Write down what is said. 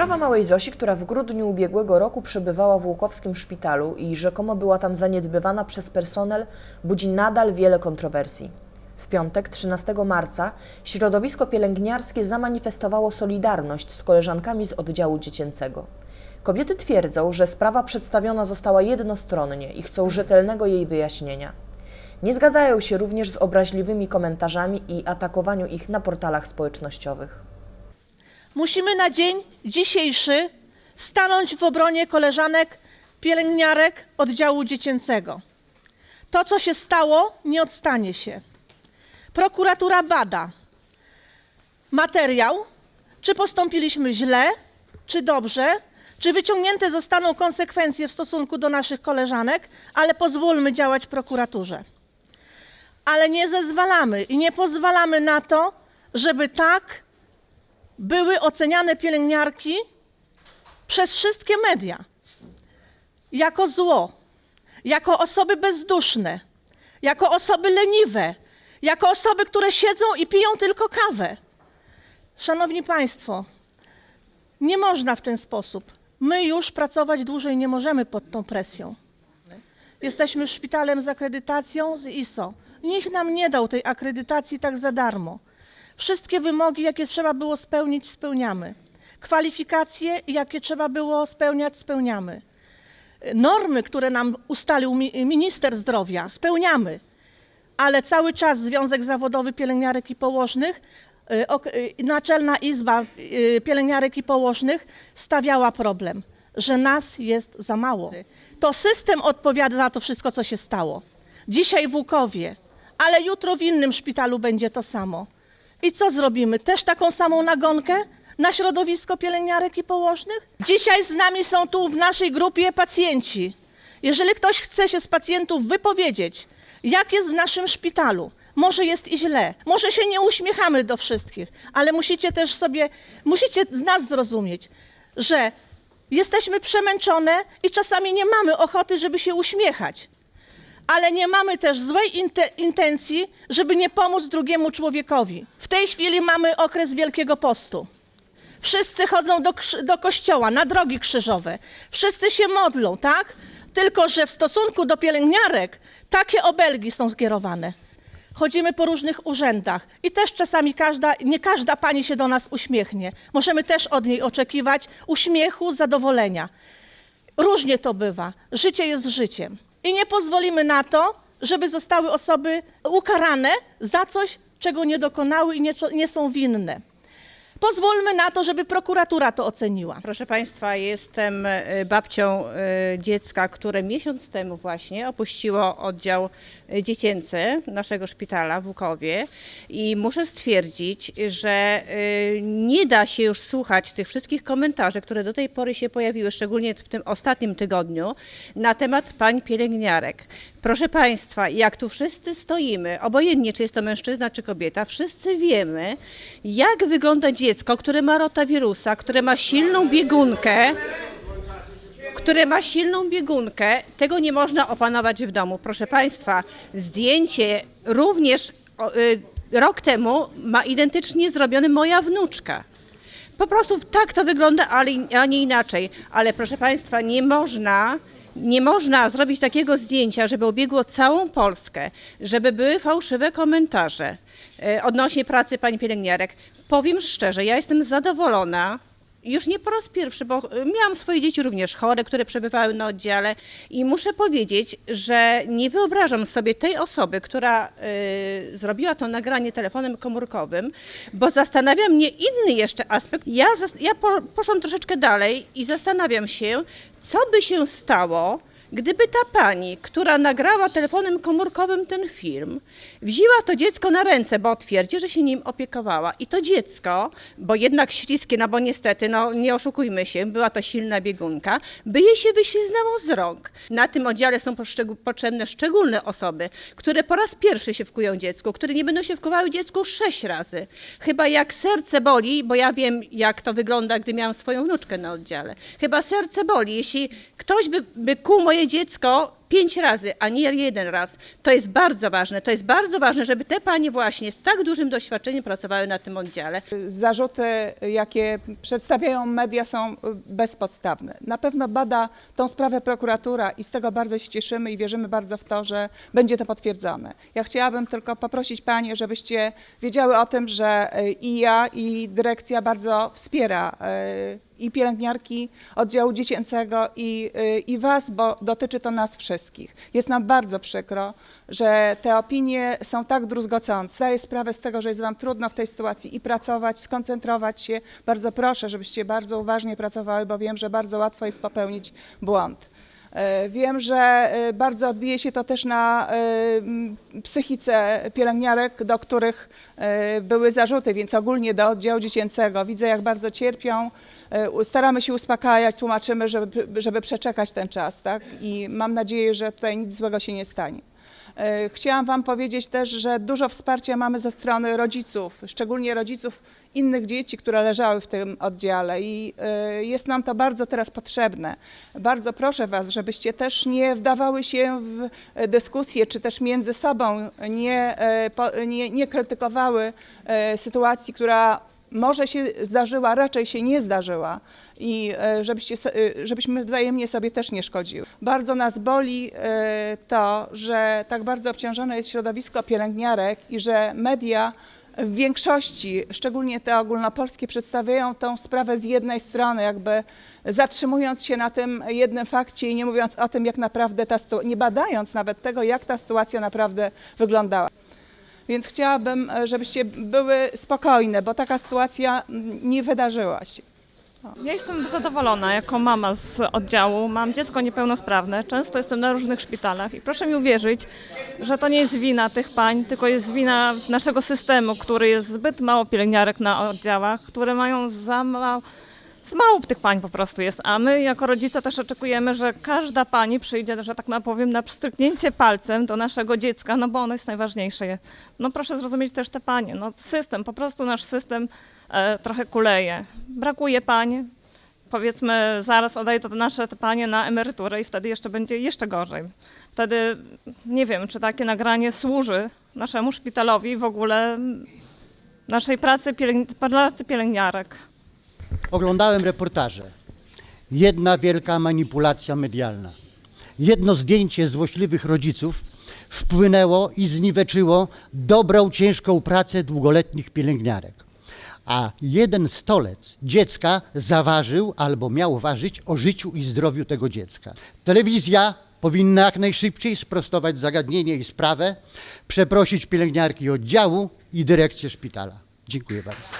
Sprawa małej Zosi, która w grudniu ubiegłego roku przebywała w Łukowskim szpitalu i rzekomo była tam zaniedbywana przez personel, budzi nadal wiele kontrowersji. W piątek, 13 marca, środowisko pielęgniarskie zamanifestowało solidarność z koleżankami z oddziału dziecięcego. Kobiety twierdzą, że sprawa przedstawiona została jednostronnie i chcą rzetelnego jej wyjaśnienia. Nie zgadzają się również z obraźliwymi komentarzami i atakowaniu ich na portalach społecznościowych. Musimy na dzień dzisiejszy stanąć w obronie koleżanek pielęgniarek oddziału dziecięcego. To, co się stało, nie odstanie się. Prokuratura bada materiał, czy postąpiliśmy źle, czy dobrze, czy wyciągnięte zostaną konsekwencje w stosunku do naszych koleżanek, ale pozwólmy działać prokuraturze. Ale nie zezwalamy i nie pozwalamy na to, żeby tak były oceniane pielęgniarki przez wszystkie media jako zło, jako osoby bezduszne, jako osoby leniwe, jako osoby, które siedzą i piją tylko kawę. Szanowni Państwo, nie można w ten sposób. My już pracować dłużej nie możemy pod tą presją. Jesteśmy szpitalem z akredytacją z ISO. Nikt nam nie dał tej akredytacji tak za darmo. Wszystkie wymogi, jakie trzeba było spełnić, spełniamy. Kwalifikacje, jakie trzeba było spełniać, spełniamy. Normy, które nam ustalił mi- minister zdrowia, spełniamy. Ale cały czas Związek Zawodowy Pielęgniarek i Położnych, y, y, Naczelna Izba y, Pielęgniarek i Położnych stawiała problem, że nas jest za mało. To system odpowiada za to wszystko, co się stało. Dzisiaj w Łukowie, ale jutro w innym szpitalu będzie to samo. I co zrobimy? Też taką samą nagonkę na środowisko pielęgniarek i położnych? Dzisiaj z nami są tu w naszej grupie pacjenci. Jeżeli ktoś chce się z pacjentów wypowiedzieć, jak jest w naszym szpitalu, może jest i źle, może się nie uśmiechamy do wszystkich, ale musicie też sobie, musicie nas zrozumieć, że jesteśmy przemęczone i czasami nie mamy ochoty, żeby się uśmiechać ale nie mamy też złej inte- intencji, żeby nie pomóc drugiemu człowiekowi. W tej chwili mamy okres Wielkiego Postu. Wszyscy chodzą do, do kościoła, na drogi krzyżowe. Wszyscy się modlą, tak? Tylko, że w stosunku do pielęgniarek takie obelgi są skierowane. Chodzimy po różnych urzędach i też czasami każda, nie każda pani się do nas uśmiechnie. Możemy też od niej oczekiwać uśmiechu, zadowolenia. Różnie to bywa. Życie jest życiem. I nie pozwolimy na to, żeby zostały osoby ukarane za coś, czego nie dokonały i nie, nie są winne. Pozwólmy na to, żeby prokuratura to oceniła. Proszę Państwa, jestem e, babcią e, dziecka, które miesiąc temu właśnie opuściło oddział e, dziecięcy naszego szpitala w Łukowie i muszę stwierdzić, że nie da się już słuchać tych wszystkich komentarzy, które do tej pory się pojawiły, szczególnie w tym ostatnim tygodniu, na temat pań pielęgniarek. Proszę Państwa, jak tu wszyscy stoimy, obojętnie czy jest to mężczyzna czy kobieta, wszyscy wiemy, jak wygląda dziecko, które ma rotawirusa, które ma silną biegunkę, które ma silną biegunkę, tego nie można opanować w domu. Proszę Państwa, zdjęcie również y, rok temu ma identycznie zrobione moja wnuczka. Po prostu tak to wygląda, ale, a nie inaczej. Ale proszę Państwa, nie można, nie można zrobić takiego zdjęcia, żeby obiegło całą Polskę, żeby były fałszywe komentarze e, odnośnie pracy pani pielęgniarek. Powiem szczerze, ja jestem zadowolona. Już nie po raz pierwszy, bo e, miałam swoje dzieci również chore, które przebywały na oddziale i muszę powiedzieć, że nie wyobrażam sobie tej osoby, która e, zrobiła to nagranie telefonem komórkowym, bo zastanawia mnie inny jeszcze aspekt. Ja, ja po, poszłam troszeczkę dalej i zastanawiam się, co by się stało, Gdyby ta pani, która nagrała telefonem komórkowym ten film, wzięła to dziecko na ręce, bo twierdzi, że się nim opiekowała i to dziecko, bo jednak śliskie, no bo niestety, no nie oszukujmy się, była to silna biegunka, by jej się wyśliznęło z rąk. Na tym oddziale są potrzebne szczególne osoby, które po raz pierwszy się wkują dziecku, które nie będą się wkuwały dziecku sześć razy. Chyba jak serce boli, bo ja wiem, jak to wygląda, gdy miałam swoją wnuczkę na oddziale. Chyba serce boli, jeśli ktoś by, by kuł dziecko pięć razy, a nie jeden raz. To jest bardzo ważne. To jest bardzo ważne, żeby te panie właśnie z tak dużym doświadczeniem pracowały na tym oddziale. Zarzuty, jakie przedstawiają media, są bezpodstawne. Na pewno bada tą sprawę prokuratura i z tego bardzo się cieszymy i wierzymy bardzo w to, że będzie to potwierdzone. Ja chciałabym tylko poprosić Panie, żebyście wiedziały o tym, że y, i ja, i dyrekcja bardzo wspiera y, i pielęgniarki oddziału dziecięcego, i, y, i Was, bo dotyczy to nas wszystkich. Jest nam bardzo przykro, że te opinie są tak druzgocące. Zdaję sprawę z tego, że jest Wam trudno w tej sytuacji i pracować, skoncentrować się. Bardzo proszę, żebyście bardzo uważnie pracowały, bo wiem, że bardzo łatwo jest popełnić błąd. E, Wiem, że e, bardzo odbije się to też na e, psychice pielęgniarek, do których były zarzuty, więc ogólnie do oddziału dziecięcego. Widzę, jak bardzo cierpią. Staramy się uspokajać, tłumaczymy, żeby, żeby przeczekać ten czas, tak? I mam nadzieję, że tutaj nic złego się nie stanie. E, Chciałam Wam powiedzieć też, że dużo wsparcia mamy ze strony rodziców, szczególnie rodziców innych dzieci, które leżały w tym oddziale i e, jest nam to bardzo teraz potrzebne. Bardzo proszę Was, żebyście też nie wdawały się w dyskusje, czy też między sobą nie, e, nie, nie krytykowały sytuacji, która może się zdarzyła, raczej się nie zdarzyła i e, żebyście, e, żebyśmy wzajemnie sobie też nie szkodziły. Bardzo nas boli e, to, że tak bardzo obciążone jest środowisko pielęgniarek i że media w większości, szczególnie te ogólnopolskie, przedstawiają tą sprawę z jednej strony, jakby zatrzymując się na tym jednym fakcie i nie mówiąc o tym, jak naprawdę ta nie badając nawet tego, jak ta sytuacja naprawdę wyglądała. Więc chciałabym, e, żebyście były spokojne, bo taka sytuacja nie wydarzyła się. Ja jestem zadowolona jako mama z oddziału. Mam dziecko niepełnosprawne. Często jestem na różnych szpitalach i proszę mi uwierzyć, że to nie jest wina tych pań, tylko jest wina naszego systemu, który jest zbyt mało pielęgniarek na oddziałach, które mają za mało. Mało tych pań po prostu jest, a my jako rodzice też oczekujemy, że każda pani przyjdzie, że tak powiem, na pstryknięcie palcem do naszego dziecka, no bo ono jest najważniejsze. No proszę zrozumieć też te panie, no system, po prostu nasz system e, trochę kuleje. Brakuje pań, powiedzmy zaraz oddaję to nasze te panie na emeryturę i wtedy jeszcze będzie jeszcze gorzej. Wtedy nie wiem, czy takie nagranie służy naszemu szpitalowi w ogóle naszej pracy, pielęgni- pracy pielęgniarek. Oglądałem reportaże. Jedna wielka manipulacja medialna. Jedno zdjęcie złośliwych rodziców wpłynęło i zniweczyło dobrą, ciężką pracę długoletnich pielęgniarek. A jeden stolec dziecka zaważył albo miał ważyć o życiu i zdrowiu tego dziecka. Telewizja powinna jak najszybciej sprostować zagadnienie i sprawę, przeprosić pielęgniarki oddziału i dyrekcję szpitala. Dziękuję bardzo.